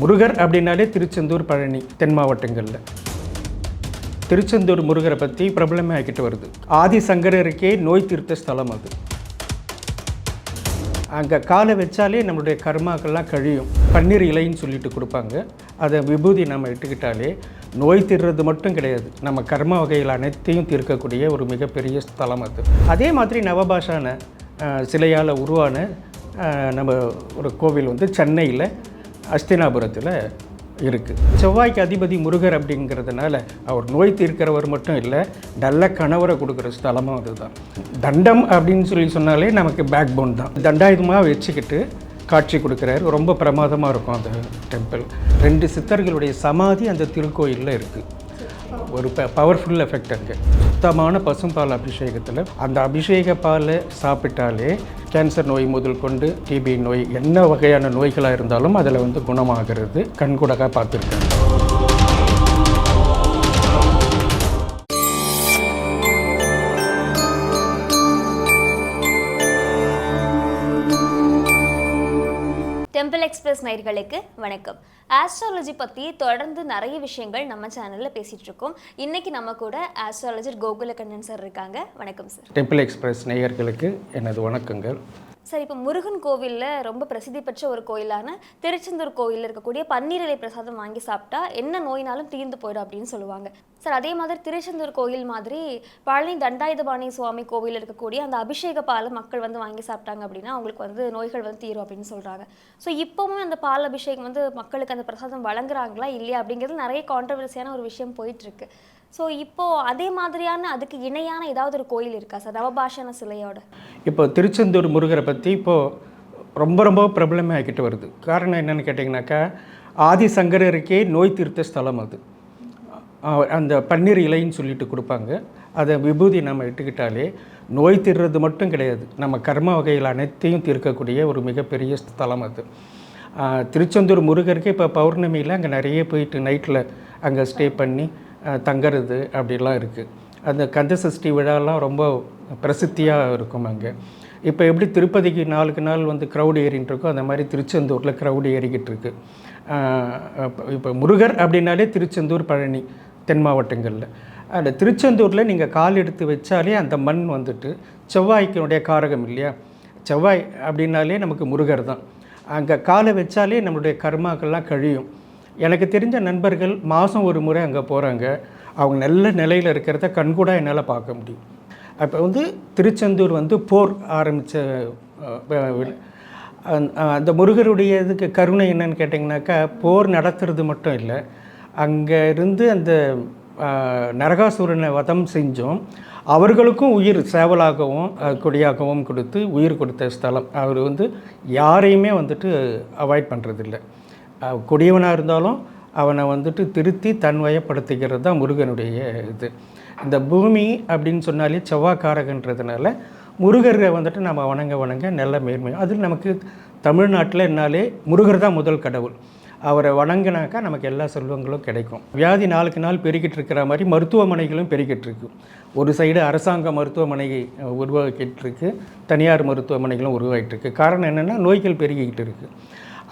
முருகர் அப்படின்னாலே திருச்செந்தூர் பழனி தென் மாவட்டங்களில். திருச்செந்தூர் முருகரை பற்றி பிரபலமே ஆகிட்டு வருது. ஆதி சங்கரருக்கே நோய் தீர்த்த ஸ்தலம் அது. அங்கே காலை வச்சாலே நம்மளுடைய கர்மாக்கள்லாம் கழியும். பன்னீர் இலைன்னு சொல்லிட்டு கொடுப்பாங்க. அதை விபூதி நம்ம இட்டுக்கிட்டாலே நோய் தீர்றது மட்டும் கிடையாது. நம்ம கர்ம வகைகள் அனைத்தையும் தீர்க்கக்கூடிய ஒரு மிகப்பெரிய ஸ்தலம் அது. அதே மாதிரி நவபாஷான சிலையால் உருவான நம்ம ஒரு கோவில் வந்து சென்னையில் அஸ்தினாபுரத்தில் இருக்குது செவ்வாய்க்கு அதிபதி முருகர் அப்படிங்கிறதுனால அவர் நோய் தீர்க்கிறவர் மட்டும் இல்லை நல்ல கணவரை கொடுக்குற ஸ்தலமும் அதுதான். தண்டம் அப்படின்னு சொல்லி சொன்னாலே நமக்கு பேக் போன் தான். தண்டாயுதமாக வச்சுக்கிட்டு காட்சி கொடுக்குறாரு. ரொம்ப பிரமாதமாக இருக்கும் அந்த டெம்பிள் ரெண்டு சித்தர்களுடைய சமாதி அந்த திருக்கோயிலில் இருக்குது ஒரு ப பவர்ஃபுல் எஃபெக்ட் அங்கே. சுத்தமான பசும்பால் அபிஷேகத்தில் அந்த அபிஷேக பாலை சாப்பிட்டாலே கேன்சர் நோய் முதல் கொண்டு டிபி நோய் என்ன வகையான நோய்களாக இருந்தாலும் அதில் வந்து குணமாகிறது கண்கூடக பார்த்துருக்காங்க நேயர்களுக்கு வணக்கம். ஆஸ்ட்ராலஜி பற்றி தொடர்ந்து நிறைய விஷயங்கள் நம்ம சேனலில் பேசிகிட்டு இருக்கோம். இன்னைக்கு நம்ம கூட ஆஸ்ட்ராலஜர் கோகுலகண்ணன் சார் இருக்காங்க. வணக்கம் சார் டெம்பிள் எக்ஸ்பிரஸ் நேயர்களுக்கு எனது வணக்கங்கள். சார் இப்போ முருகன் கோவிலில் ரொம்ப பிரசித்தி பெற்ற ஒரு கோயிலான திருச்செந்தூர் கோயிலில் இருக்கக்கூடிய பன்னீரிலை பிரசாதம் வாங்கி சாப்பிட்டா என்ன நோயினாலும் தீர்ந்து போயிடும் அப்படின்னு சொல்லுவாங்க. சார் அதே மாதிரி திருச்செந்தூர் கோயில் மாதிரி பழனி தண்டாயுதபாணி சுவாமி கோவில் இருக்கக்கூடிய அந்த அபிஷேக பாலை மக்கள் வந்து வாங்கி சாப்பிட்டாங்க அப்படின்னா அவங்களுக்கு வந்து நோய்கள் வந்து தீரும் அப்படின்னு சொல்கிறாங்க ஸோ இப்போவும் அந்த பால் அபிஷேகம் வந்து மக்களுக்கு அந்த பிரசாதம் வழங்குறாங்களா இல்லையா அப்படிங்கிறது நிறைய கான்ட்ரவர்சியான ஒரு விஷயம் போயிட்டுருக்கு ஸோ இப்போது அதே மாதிரியான அதுக்கு இணையான ஏதாவது ஒரு கோயில் இருக்கா சார்? நவபாஷண சிலையோட. இப்போ திருச்செந்தூர் முருகரை பற்றி இப்போது ரொம்ப ரொம்ப பிரபலமே ஆகிக்கிட்டு வருது. காரணம் என்னென்னு கேட்டிங்கனாக்கா ஆதிசங்கரருக்கே நோய் தீர்த்த ஸ்தலம் அது. அந்த பன்னீர் இலைன்னு சொல்லிட்டு கொடுப்பாங்க. அதை விபூதி நம்ம இட்டுக்கிட்டாலே நோய் தீர்றது மட்டும் கிடையாது. நம்ம கர்ம வகையில் அனைத்தையும் தீர்க்கக்கூடிய ஒரு மிகப்பெரிய ஸ்தலம் அது. திருச்செந்தூர் முருகருக்கு இப்போ பௌர்ணமியில் அங்கே நிறைய போயிட்டு நைட்டில் அங்கே ஸ்டே பண்ணி தங்கிறது அப்படிலாம் இருக்குது அந்த கந்த சஷ்டி விழாலாம் ரொம்ப பிரசித்தியாக இருக்கும் அங்கே. இப்போ எப்படி திருப்பதிக்கு நாளுக்கு நாள் வந்து க்ரௌடு ஏறின்னு இருக்கோ அந்த மாதிரி திருச்செந்தூரில் க்ரௌடு ஏறிக்கிட்டு இருக்கு. இப்போ முருகர் அப்படின்னாலே திருச்செந்தூர் பழனி தென் மாவட்டங்களில். அந்த திருச்செந்தூரில் நீங்கள் கால் எடுத்து வச்சாலே அந்த மண் வந்துட்டு செவ்வாய்க்கினுடைய காரகம் இல்லையா? செவ்வாய் அப்படின்னாலே நமக்கு முருகர் தான். அங்கே காலை வச்சாலே நம்மளுடைய கர்மாக்கள்லாம் கழியும். எனக்கு தெரிஞ்ச நண்பர்கள் மாதம் ஒரு முறை அங்கே போகிறாங்க அவங்க நல்ல நிலையில் இருக்கிறத கண்கூட என்னால் பார்க்க முடியும். அப்போ வந்து திருச்செந்தூர் வந்து போர் ஆரம்பித்த அந்த முருகருடைய இதுக்கு கருணை என்னன்னு கேட்டிங்கனாக்கா போர் நடத்துறது மட்டும் இல்லை. அங்கே இருந்து அந்த நரகாசுரனை வதம் செஞ்சோம். அவர்களுக்கும் உயிர் சேவலாகவும் கொடியாகவும் கொடுத்து உயிர் கொடுத்த ஸ்தலம். அவர் வந்து யாரையுமே வந்துட்டு அவாய்ட் பண்ணுறதில்ல கொடியவனாக இருந்தாலும் அவனை வந்துட்டு திருத்தி தன்வயப்படுத்திக்கிறது தான் முருகனுடைய இது. இந்த பூமி அப்படின்னு சொன்னாலே செவ்வாய்க்காரகன்றதுனால முருகரை வந்துட்டு நம்ம வணங்க வணங்க நல்ல மேன்மை. அதில் நமக்கு தமிழ்நாட்டில் என்னாலே முருகர் தான் முதல் கடவுள். அவரை வணங்கினாக்கா நமக்கு எல்லா செல்வங்களும் கிடைக்கும். வியாதி நாளுக்கு நாள் பெருகிட்டு இருக்கிற மாதிரி மருத்துவமனைகளும் பெருகிட்டு இருக்கு. ஒரு சைடு அரசாங்க மருத்துவமனை உருவாக்கிட்டு இருக்கு. தனியார் மருத்துவமனைகளும் உருவாகிட்டு இருக்கு. காரணம் என்னென்னா நோய்கள் பெருகிக்கிட்டு இருக்குது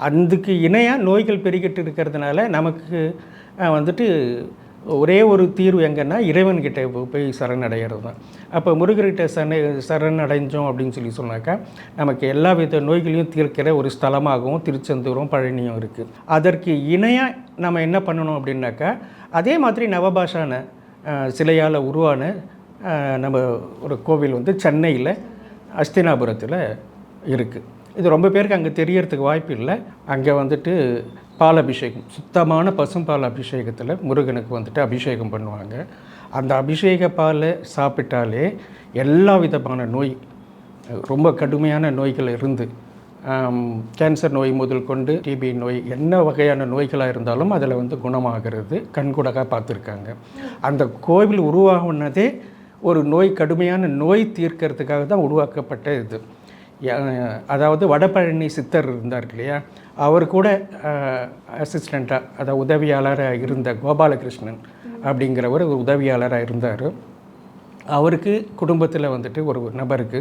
அதுக்கு இணையாக நோய்கள் பெருகிட்டு இருக்கிறதுனால நமக்கு வந்துட்டு ஒரே ஒரு தீர்வு எங்கன்னா இறைவன்கிட்ட போய் சரணடைகிறது தான் அப்போ முருகர்கிட்ட சரண சரணடைஞ்சோம் அப்படின்னு சொல்லி சொன்னாக்கா நமக்கு எல்லா வித நோய்களையும் தீர்க்கிற ஒரு ஸ்தலமாகவும் திருச்செந்தூரும் பழனியும் இருக்குது அதற்கு இணையாக நம்ம என்ன பண்ணணும் அப்படின்னாக்கா அதே மாதிரி நவபாஷான சிலையால் உருவான நம்ம ஒரு கோவில் வந்து சென்னையில் அஸ்தினாபுரத்தில் இருக்குது இது ரொம்ப பேருக்கு அங்கே தெரியறதுக்கு வாய்ப்பு இல்லை. அங்கே வந்துட்டு பால் அபிஷேகம் சுத்தமான பசும்பால் அபிஷேகத்தில் முருகனுக்கு வந்துட்டு அபிஷேகம் பண்ணுவாங்க. அந்த அபிஷேக பால் சாப்பிட்டாலே எல்லா விதமான நோய் ரொம்ப கடுமையான நோய்கள் இருந்து கேன்சர் நோய் முதல் கொண்டு டிபி நோய் என்ன வகையான நோய்களாக இருந்தாலும் அதில் வந்து குணமாகிறது கண்கூடாக பார்த்துருக்காங்க. அந்த கோவில் உருவாகுனதே ஒரு நோய் கடுமையான நோய் தீர்க்கிறதுக்காக தான் உருவாக்கப்பட்ட இது. அதாவது வடபழனி சித்தர் இருந்தார் இல்லையா? அவர் கூட அசிஸ்டண்ட்டாக அதாவது உதவியாளராக இருந்த கோபாலகிருஷ்ணன் அப்படிங்கிறவர் ஒரு உதவியாளராக இருந்தார். அவருக்கு குடும்பத்தில் வந்துட்டு ஒரு நபருக்கு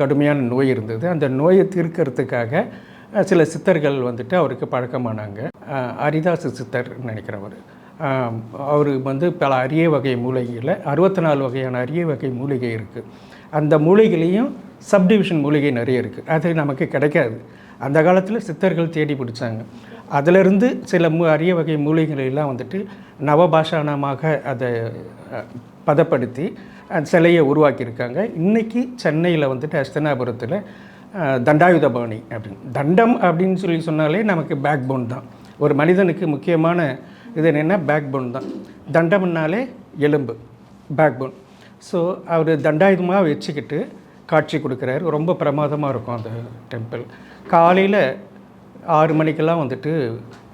கடுமையான நோய் இருந்தது. அந்த நோயை தீர்க்கறதுக்காக சில சித்தர்கள் வந்துட்டு அவருக்கு பழக்கமானாங்க. அரிதாசு ஹரிதாஸ் சித்தர் நினைக்கிறவர். அவர் வந்து பல அரிய வகை மூலிகையில் அறுபத்தி நாலு வகையான அரிய வகை மூலிகை இருக்குது அந்த மூலிகையிலையும் சப்டிவிஷன் மூலிகை நிறைய இருக்குது அது நமக்கு கிடைக்காது. அந்த காலத்தில் சித்தர்கள் தேடி பிடிச்சாங்க. அதிலிருந்து சில மு அரிய வகை மூலிகைகளெல்லாம் வந்துட்டு நவபாஷானமாக அதை பதப்படுத்தி அந்த சிலையை உருவாக்கியிருக்காங்க. இன்றைக்கி சென்னையில் வந்துட்டு அஸ்தனாபுரத்தில் தண்டாயுத தண்டாயுதபாணி அப்படின்னு. தண்டம் அப்படின்னு சொல்லி சொன்னாலே நமக்கு பேக் போன் தான். ஒரு மனிதனுக்கு முக்கியமான இது என்னென்னா பேக் போன் தான். தண்டம்னாலே எலும்பு பேக் போன் ஸோ அவர் தண்டாயுதமாக வச்சுக்கிட்டு காட்சி கொடுக்குறாரு. ரொம்ப பிரமாதமாக இருக்கும் அந்த டெம்பிள் காலையில் ஆறு மணிக்கெல்லாம் வந்துட்டு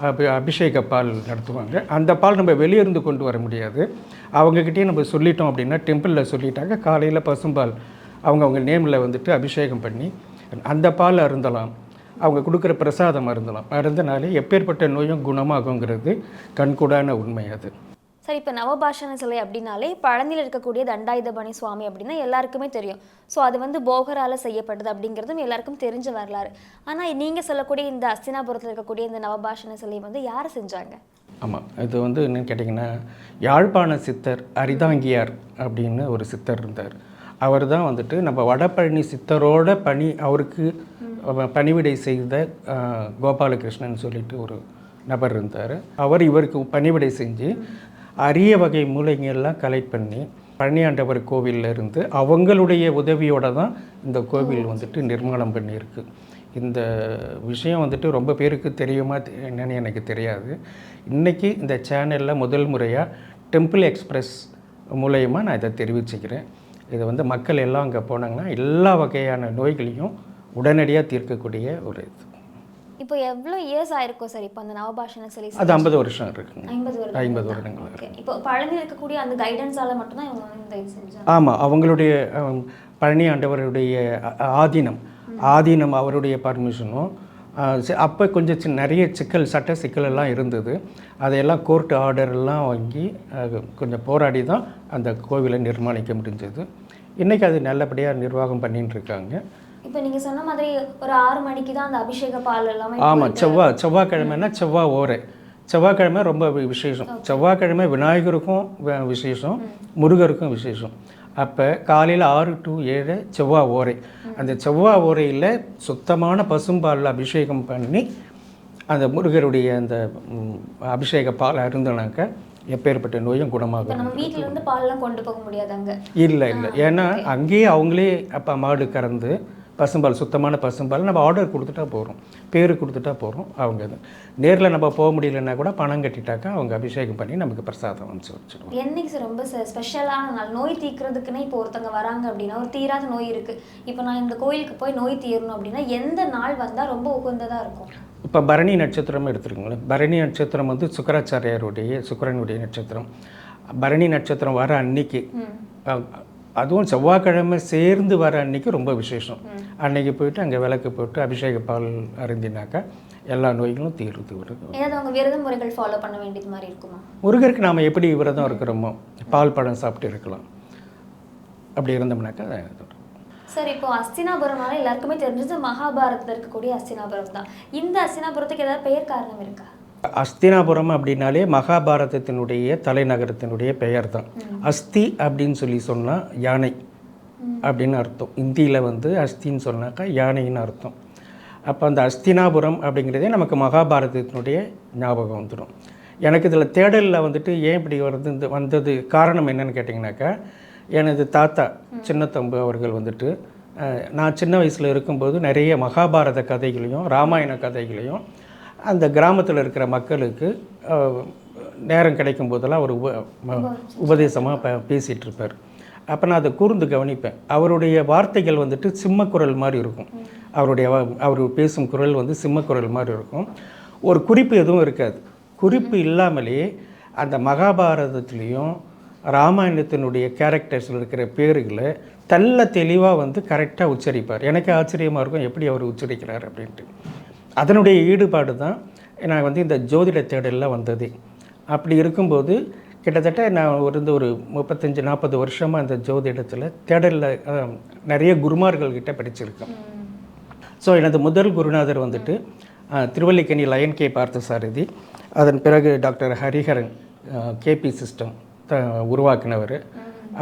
அபி அபிஷேக பால் நடத்துவாங்க. அந்த பால் நம்ம வெளியே இருந்து கொண்டு வர முடியாது. அவங்கக்கிட்டே நம்ம சொல்லிட்டோம் அப்படின்னா டெம்பிளில் சொல்லிட்டாங்க. காலையில் பசும்பால் அவங்கவுங்க நேமில் வந்துட்டு அபிஷேகம் பண்ணி அந்த பால் அருந்தலாம். அவங்க கொடுக்குற பிரசாதம் அருந்தலாம். அருந்தனாலே எப்பேற்பட்ட நோயும் குணமாகுங்கிறது கண்கூடான உண்மை அது. சார் இப்போ நவபாஷண சிலை அப்படின்னாலே பழனியில் இருக்கக்கூடிய தண்டாயுதபாணி சுவாமி அப்படின்னா எல்லாருக்குமே தெரியும். ஸோ அது வந்து போகரால செய்யப்பட்டது அப்படிங்கிறதும் எல்லாருக்கும் தெரிஞ்ச வரலாறு. ஆனால் நீங்கள் சொல்லக்கூடிய இந்த அஸ்தினாபுரத்தில் இருக்கக்கூடிய இந்த நவபாஷண சிலை வந்து யார் செஞ்சாங்க? ஆமாம் இது வந்து என்னன்னு கேட்டிங்கன்னா யாழ்ப்பாண சித்தர் அரிதாங்கியார் அப்படின்னு ஒரு சித்தர் இருந்தார். அவர் தான் வந்துட்டு நம்ம வடபழனி சித்தரோட பணி அவருக்கு அவ- பணிவிடை செய்த கோபாலகிருஷ்ணன் சொல்லிட்டு ஒரு நபர் இருந்தார். அவர் இவருக்கு பணிவிடை செஞ்சு அரிய வகை மூலிகையெல்லாம் கலெக்ட் பண்ணி பழனியாண்டவர் கோவில்ல இருந்து அவங்களுடைய உதவியோட தான் இந்த கோவில் வந்துட்டு நிர்மாணம் பண்ணியிருக்கு. இந்த விஷயம் வந்துட்டு ரொம்ப பேருக்கு தெரியுமா என்னன்னு எனக்கு தெரியாது. இன்றைக்கி இந்த சேனலில் முதல் முறையாக டெம்பிள் எக்ஸ்பிரஸ் மூலயமா நான் இதை தெரிவிச்சுக்கிறேன். இது வந்து மக்கள் எல்லாம் அங்கே போனாங்கன்னா எல்லா வகையான நோய்களையும் உடனடியாக தீர்க்கக்கூடிய ஒரு இது. இப்போ எவ்வளோ இயர்ஸ் ஆயிருக்கும் சார் இப்போ அந்த நவபாஷண சிலை அது ஐம்பது வருஷம் இருக்குங்க. ஐம்பது வருடம் ஐம்பது வருடங்கள் இப்போ பழனியில் இருக்கக்கூடிய அந்த கைடன்ஸால மட்டும்தான் இவங்க வந்து செஞ்சாங்க. ஆமாம் அவங்களுடைய பழனி ஆண்டவருடைய ஆதீனம். ஆதீனம் அவருடைய பர்மிஷனும் அப்போ கொஞ்சம் நிறைய சிக்கல் சட்ட சிக்கல் எல்லாம் இருந்தது. அதையெல்லாம் கோர்ட் ஆர்டர் எல்லாம் வாங்கி கொஞ்சம் போராடி தான் அந்த கோவிலை நிர்மாணிக்க முடிஞ்சது. இன்றைக்கி அது நல்லபடியாக நிர்வாகம் பண்ணிட்டு இருக்காங்க. இப்போ நீங்கள் சொன்ன மாதிரி ஒரு ஆறு மணிக்கு தான் அந்த அபிஷேக பால் எல்லாமே ஆமாம் செவ்வாய் செவ்வாய்க்கிழமைனா செவ்வாய் ஓரை. செவ்வாய்க்கிழமை ரொம்ப விசேஷம். செவ்வாய்க்கிழமை விநாயகருக்கும் விசேஷம் முருகருக்கும் விசேஷம். அப்போ காலையில் ஆறு டு ஏழு செவ்வாய் ஓரை. அந்த செவ்வாய் ஓரையில் சுத்தமான பசும்பாலில் அபிஷேகம் பண்ணி அந்த முருகருடைய அந்த அபிஷேக பால் அருந்தினாக்க எப்பேற்பட்ட நோயும் குணமாகும். நம்ம இருந்து பால்லாம் கொண்டு போக முடியாது அங்க. இல்லை இல்லை. ஏன்னா அங்கேயே அவங்களே அப்போ மாடு கறந்து பசும்பால் சுத்தமான பசும்பால் நம்ம ஆர்டர் கொடுத்துட்டா போகிறோம் பேர் கொடுத்துட்டா போகிறோம் அவங்க இது. நேரில் நம்ம போக முடியலன்னா கூட பணம் கட்டிட்டாக்கா அவங்க அபிஷேகம் பண்ணி நமக்கு பிரசாதம் அனுப்பிச்சு வச்சிடுவோம் என்னைக்கு சார் ரொம்ப ஸ்பெ- ஸ்பெஷலான நாள். நோய் தீர்க்கறதுக்குன்னே இப்போ ஒருத்தங்க வராங்க அப்படின்னா ஒரு தீராத நோய் இருக்கு. இப்போ நான் இந்த கோயிலுக்கு போய் நோய் தீரணும் அப்படின்னா எந்த நாள் வந்தா ரொம்ப உகந்ததா இருக்கும்? இப்போ பரணி நட்சத்திரம் எடுத்துருங்களேன் பரணி நட்சத்திரம் வந்து சுக்கராச்சாரியாருடைய சுக்கிரனுடைய நட்சத்திரம். பரணி நட்சத்திரம் வர அன்னைக்கு அதுவும் செவ்வாய்க்கிழமை சேர்ந்து வர அன்னைக்கு ரொம்ப விசேஷம். அன்னைக்கு போயிட்டு அங்கே விளக்கு போட்டு அபிஷேக பால் அருந்தினாக்கா எல்லா நோய்களும் தீர்ந்து வருது ஏதாவது அவங்க விரத முறைகள் ஃபாலோ பண்ண வேண்டியது மாதிரி இருக்குமா? முருகருக்கு நாம் எப்படி விரதம் இருக்கிறோமோ பால் பழம் சாப்பிட்டு இருக்கலாம். அப்படி இருந்தோம்னாக்கா. சார் இப்போ அஸ்தினாபுரம்னால எல்லாருக்குமே தெரிஞ்சது மகாபாரதத்தில் இருக்கக்கூடிய அஸ்தினாபுரம் தான். இந்த அஸ்தினாபுரத்துக்கு ஏதாவது பெயர் காரணம் இருக்கா? அஸ்தினாபுரம் அப்படின்னாலே மகாபாரதத்தினுடைய தலைநகரத்தினுடைய பெயர் தான் அஸ்தி அப்படின்னு சொல்லி சொன்னால் யானை அப்படின்னு அர்த்தம். இந்தியில் வந்து அஸ்தின்னு சொன்னாக்கா யானைன்னு அர்த்தம். அப்போ அந்த அஸ்தினாபுரம் அப்படிங்கிறதே நமக்கு மகாபாரதத்தினுடைய ஞாபகம் வந்துடும். எனக்கு இதில் தேடலில் வந்துட்டு ஏன் இப்படி வருது இந்த வந்தது காரணம் என்னன்னு கேட்டிங்கனாக்கா எனது தாத்தா சின்னத்தம்பு அவர்கள் வந்துட்டு நான் சின்ன வயசில் இருக்கும்போது நிறைய மகாபாரத கதைகளையும் ராமாயண கதைகளையும் அந்த கிராமத்தில் இருக்கிற மக்களுக்கு நேரம் கிடைக்கும் போதெல்லாம் அவர் உப உபதேசமாக ப பேசிகிட்டு இருப்பார் அப்போ நான் அதை கூர்ந்து கவனிப்பேன். அவருடைய வார்த்தைகள் வந்துட்டு சிம்மக்குரல் மாதிரி இருக்கும். அவருடைய அவர் பேசும் குரல் வந்து சிம்மக்குரல் மாதிரி இருக்கும். ஒரு குறிப்பு எதுவும் இருக்காது. குறிப்பு இல்லாமலே அந்த மகாபாரதத்துலேயும் ராமாயணத்தினுடைய கேரக்டர்ஸில் இருக்கிற பேர்களை தெள்ள தெளிவாக வந்து கரெக்டாக உச்சரிப்பார். எனக்கு ஆச்சரியமாக இருக்கும். எப்படி அவர் உச்சரிக்கிறார் அப்படின்ட்டு. அதனுடைய ஈடுபாடு தான் நான் வந்து இந்த ஜோதிட தேடலில் வந்ததே. அப்படி இருக்கும்போது கிட்டத்தட்ட நான் ஒரு இந்த ஒரு முப்பத்தஞ்சு நாற்பது வருஷமாக இந்த ஜோதிடத்தில் தேடலில் நிறைய குருமார்கள் கிட்ட படிச்சிருக்கேன். ஸோ எனது முதல் குருநாதர் வந்துட்டு திருவல்லிக்கேணி லயன் கே பார்த்தசாரதி. அதன் பிறகு டாக்டர் ஹரிஹரன் கேபி சிஸ்டம் உருவாக்கினவர்.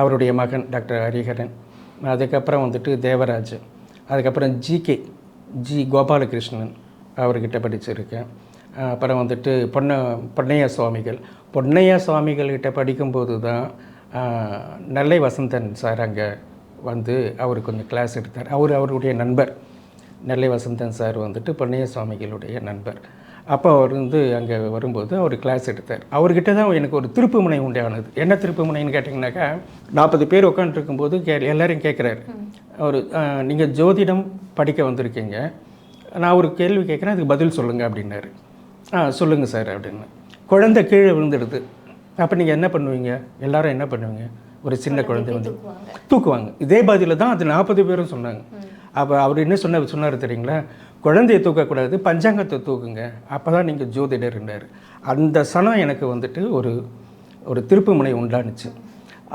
அவருடைய மகன் டாக்டர் ஹரிஹரன். அதுக்கப்புறம் வந்துட்டு தேவராஜ். அதுக்கப்புறம் ஜிகே ஜி கோபாலகிருஷ்ணன். அவர்கிட்ட படிச்சிருக்கேன். அப்புறம் வந்துட்டு பொன்ன பொன்னைய சுவாமிகள் பொன்னைய சுவாமிகள்கிட்ட படிக்கும்போது தான் நெல்லை வசந்தன் சார் அங்கே வந்து அவர் கொஞ்சம் கிளாஸ் எடுத்தார். அவர் அவருடைய நண்பர். நெல்லை வசந்தன் சார் வந்துட்டு பொன்னைய சுவாமிகளுடைய நண்பர். அப்போ அவர் வந்து அங்கே வரும்போது அவர் கிளாஸ் எடுத்தார். அவர்கிட்ட தான் எனக்கு ஒரு திருப்பு முனை உண்டானது. என்ன திருப்பு முனைன்னு கேட்டிங்கனாக்கா நாற்பது பேர் உட்காந்துருக்கும்போது கே எல்லாரையும் கேட்குறாரு அவர் நீங்கள் ஜோதிடம் படிக்க வந்திருக்கீங்க. நான் ஒரு கேள்வி கேட்குறேன் அதுக்கு பதில் சொல்லுங்கள் அப்படின்னாரு. ஆ சொல்லுங்கள் சார் அப்படின்னு. குழந்தை கீழே விழுந்துடுது. அப்போ நீங்கள் என்ன பண்ணுவீங்க? எல்லாரும் என்ன பண்ணுவீங்க? ஒரு சின்ன குழந்தை வந்து தூக்குவாங்க. இதே பதில தான் அது நாற்பது பேரும் சொன்னாங்க. அப்போ அவர் என்ன சொன்ன சொன்னார் தெரியுங்களா? குழந்தையை தூக்கக்கூடாது பஞ்சாங்கத்தை தூக்குங்க. அப்போ தான் நீங்கள் ஜோதிடர்ன்றார் அந்த சனம் எனக்கு வந்துட்டு ஒரு ஒரு திருப்பு முனை உண்டானுச்சு.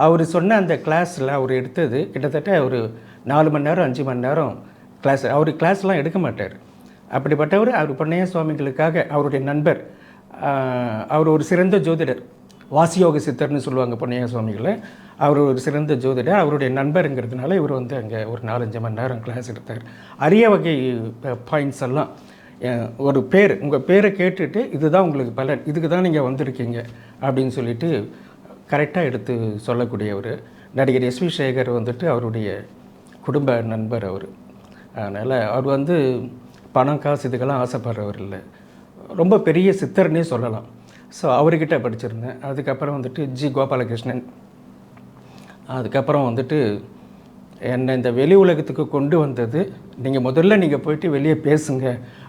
அவர் சொன்ன அந்த கிளாஸில் அவர் எடுத்தது கிட்டத்தட்ட ஒரு நாலு மணி நேரம் அஞ்சு மணி நேரம் கிளாஸ் அவர் கிளாஸ்லாம் எடுக்க மாட்டார். அப்படிப்பட்டவர் அவர் பொன்னைய சுவாமிகளுக்காக அவருடைய நண்பர் அவர் ஒரு சிறந்த ஜோதிடர் வாசியோக சித்தர்னு சொல்லுவாங்க பொன்னைய சுவாமிகளை. அவர் ஒரு சிறந்த ஜோதிடர் அவருடைய நண்பருங்கிறதுனால இவர் வந்து அங்கே ஒரு நாலஞ்சு மணி நேரம் கிளாஸ் எடுத்தார். அரிய வகை பாயிண்ட்ஸ் எல்லாம் ஒரு பேர் உங்கள் பேரை கேட்டுட்டு இதுதான் உங்களுக்கு பலன் இதுக்கு தான் நீங்கள் வந்திருக்கீங்க அப்படின்னு சொல்லிட்டு கரெக்டாக எடுத்து சொல்லக்கூடியவர். நடிகர் எஸ்வி சேகர் வந்துட்டு அவருடைய குடும்ப நண்பர் அவர். அதனால் அவர் வந்து பணம் காசு இதுக்கெல்லாம் ஆசைப்படுறவர் இல்லை ரொம்ப பெரிய சித்தர்னே சொல்லலாம். ஸோ அவர்கிட்ட படிச்சிருந்தேன். அதுக்கப்புறம் வந்துட்டு ஜி. கோபாலகிருஷ்ணன். அதுக்கப்புறம் வந்துட்டு என்னை இந்த வெளி உலகத்துக்கு கொண்டு வந்தது நீங்கள் முதல்ல நீங்கள் போயிட்டு வெளியே பேசுங்க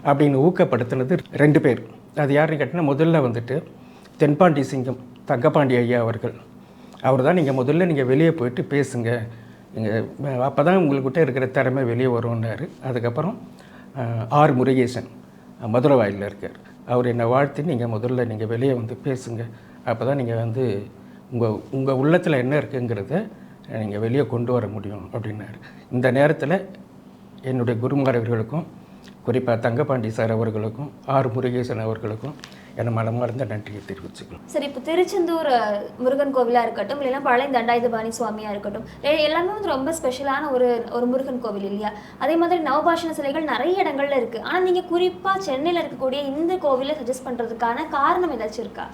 அப்படின்னு ஊக்கப்படுத்தினது ரெண்டு பேர். அது யாருன்னு கேட்டிங்கன்னா முதல்ல வந்துட்டு தென்பாண்டி சிங்கம் தங்கப்பாண்டி ஐயா அவர்கள். அவர் தான் நீங்கள் முதல்ல நீங்கள் வெளியே போயிட்டு பேசுங்க. நீங்கள் அப்போ தான் உங்கள்கிட்ட இருக்கிற திறமை வெளியே வரும்னாரு. அதுக்கப்புறம் ஆர் முருகேசன் மதுரை வாயிலில் இருக்கார். அவர் என்னை வாழ்த்து நீங்கள் முதல்ல நீங்கள் வெளியே வந்து பேசுங்க. அப்போ தான் நீங்கள் வந்து உங்கள் உங்கள் உள்ளத்தில் என்ன இருக்குங்கிறத நீங்கள் வெளியே கொண்டு வர முடியும் அப்படின்னாரு. இந்த நேரத்தில் என்னுடைய குருமாரவர்களுக்கும் குறிப்பாக தங்கபாண்டி சார் அவர்களுக்கும் ஆர் முருகேசன் அவர்களுக்கும் என மனமார்ந்த நன்றியை தெரிவிச்சுக்கலாம் சரி இப்போ திருச்செந்தூர் முருகன் கோவிலாக இருக்கட்டும் இல்லைன்னா பழைய தண்டாயுதபாணி சுவாமியாக இருக்கட்டும் எல்லாமே வந்து ரொம்ப ஸ்பெஷலான ஒரு ஒரு முருகன் கோவில் இல்லையா? அதே மாதிரி நவபாஷண சிலைகள் நிறைய இடங்கள்ல இருக்கு. ஆனால் நீங்கள் குறிப்பாக சென்னையில் இருக்கக்கூடிய இந்த கோவிலை சஜஸ்ட் பண்ணுறதுக்கான காரணம் ஏதாச்சும் இருக்கா?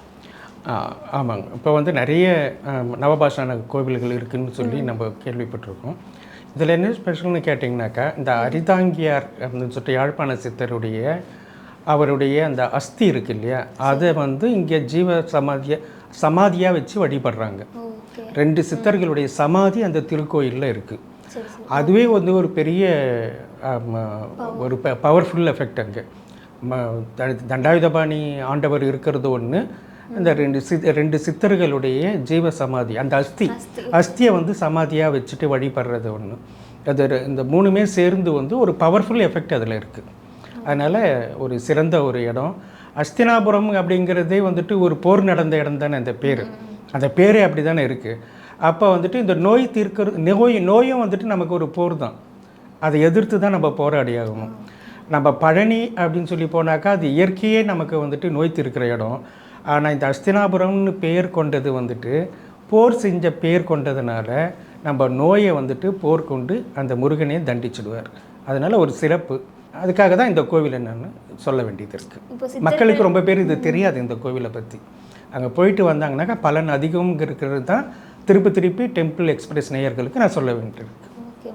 ஆமாங்க. இப்போ வந்து நிறைய ஆம், நவபாஷான கோவில்கள் இருக்குன்னு சொல்லி நம்ம கேள்விப்பட்டிருக்கோம். இதில் என்ன ஸ்பெஷல்னு கேட்டிங்கனாக்கா இந்த அரிதாங்கியார் அப்படின்னு சொல்லிட்டு யாழ்ப்பாண சித்தருடைய அவருடைய அந்த அஸ்தி இருக்கு இல்லையா? அதை வந்து இங்கே ஜீவ சமாதியை சமாதியாக வச்சு வழிபடுறாங்க. ரெண்டு சித்தர்களுடைய சமாதி அந்த திருக்கோயிலில் இருக்குது அதுவே வந்து ஒரு பெரிய ஒரு பவர்ஃபுல் எஃபெக்ட் அங்கே. தண்டாயுதபாணி ஆண்டவர் இருக்கிறது ஒன்று இந்த ரெண்டு சித் ரெண்டு சித்தர்களுடைய ஜீவ சமாதி அந்த அஸ்தி. அஸ்தி. அஸ்தியை வந்து சமாதியாக வச்சுட்டு வழிபடுறது ஒன்று அது இந்த மூணுமே சேர்ந்து வந்து ஒரு பவர்ஃபுல் எஃபெக்ட் அதில் இருக்குது அதனால் ஒரு சிறந்த ஒரு இடம். அஸ்தினாபுரம் அப்படிங்கிறதே வந்துட்டு ஒரு போர் நடந்த இடம் தானே அந்த பேர். அந்த பேரே அப்படி தானே இருக்குது அப்போ வந்துட்டு இந்த நோய் தீர்க்கிற நோய் நோயும் வந்துட்டு நமக்கு ஒரு போர் தான். அதை எதிர்த்து தான் நம்ம போராடி ஆகணும். நம்ம பழனி அப்படின்னு சொல்லி போனாக்கா அது இயற்கையே நமக்கு வந்துட்டு நோய் தீர்க்கிற இடம். ஆனால் இந்த அஸ்தினாபுரம்னு பெயர் கொண்டது வந்துட்டு போர் செஞ்ச பெயர் கொண்டதுனால நம்ம நோயை வந்துட்டு போர் கொண்டு அந்த முருகனையும் தண்டிச்சிடுவார். அதனால் ஒரு சிறப்பு. அதுக்காக தான் இந்த கோவில் என்னன்னு சொல்ல வேண்டியது இருக்குது மக்களுக்கு ரொம்ப பேர் இது தெரியாது இந்த கோவிலை பற்றி அங்கே போயிட்டு வந்தாங்கன்னாக்கா பலன் அதிகம் இருக்கிறது தான் திருப்பி திருப்பி டெம்பிள் எக்ஸ்பிரஸ் நேயர்களுக்கு நான் சொல்ல வேண்டியிருக்கு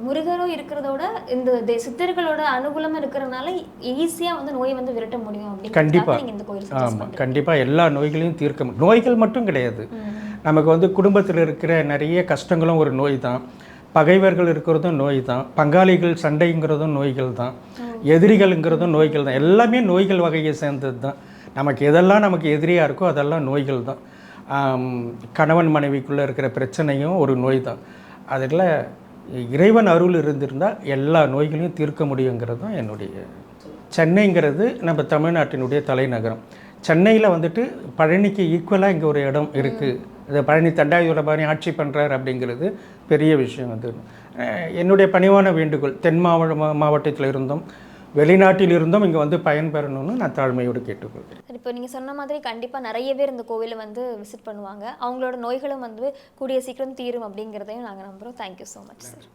முருகரும் இருக்கிறதோட இந்த சித்தர்களோட அனுகூலம் இருக்கிறனால ஈஸியாக வந்து நோயை வந்து விரட்ட முடியும் அப்படின்னு கண்டிப்பா. நீங்கள் இந்த கோயில் suggest ஆமாம் கண்டிப்பாக எல்லா நோய்களையும் தீர்க்க மு- நோய்கள் மட்டும் கிடையாது. நமக்கு வந்து குடும்பத்தில் இருக்கிற நிறைய கஷ்டங்களும் ஒரு நோய் தான். பகைவர்கள் இருக்கிறதும் நோய் தான். பங்காளிகள் சண்டைங்கிறதும் நோய்கள் தான். எதிரிகள்ங்கிறதும் நோய்கள் தான். எல்லாமே நோய்கள் வகையை சேர்ந்தது தான். நமக்கு எதெல்லாம் நமக்கு எதிரியாக இருக்கோ அதெல்லாம் நோய்கள் தான். கணவன் மனைவிக்குள்ளே இருக்கிற பிரச்சனையும் ஒரு நோய் தான். அதில் இறைவன் அருள் இருந்திருந்தால் எல்லா நோய்களையும் தீர்க்க முடியுங்கிறது தான் என்னுடைய சென்னைங்கிறது நம்ம தமிழ்நாட்டினுடைய தலைநகரம். சென்னையில் வந்துட்டு பழனிக்கு ஈக்குவலாக இங்கே ஒரு இடம் இருக்குது இது பழனி தண்டாயுதபாணி ஆட்சி பண்ணுறார் அப்படிங்கிறது பெரிய விஷயம் அது. என்னுடைய பணிவான வேண்டுகோள். தென் மாவட்ட மாவட்டத்தில் இருந்தும். வெளிநாட்டில் இருந்தும் இங்கே வந்து பயன்பெறணும்னு நான் தாழ்மையோடு கேட்டுக்கொள்கிறேன். இப்போ நீங்கள் சொன்ன மாதிரி கண்டிப்பாக நிறைய பேர் இந்த கோவிலை வந்து விசிட் பண்ணுவாங்க. அவங்களோட நோய்களும் வந்து கூடிய சீக்கிரம் தீரும் அப்படிங்கிறதையும் நாங்கள் நம்புகிறோம் தேங்க்யூ ஸோ மச் சார்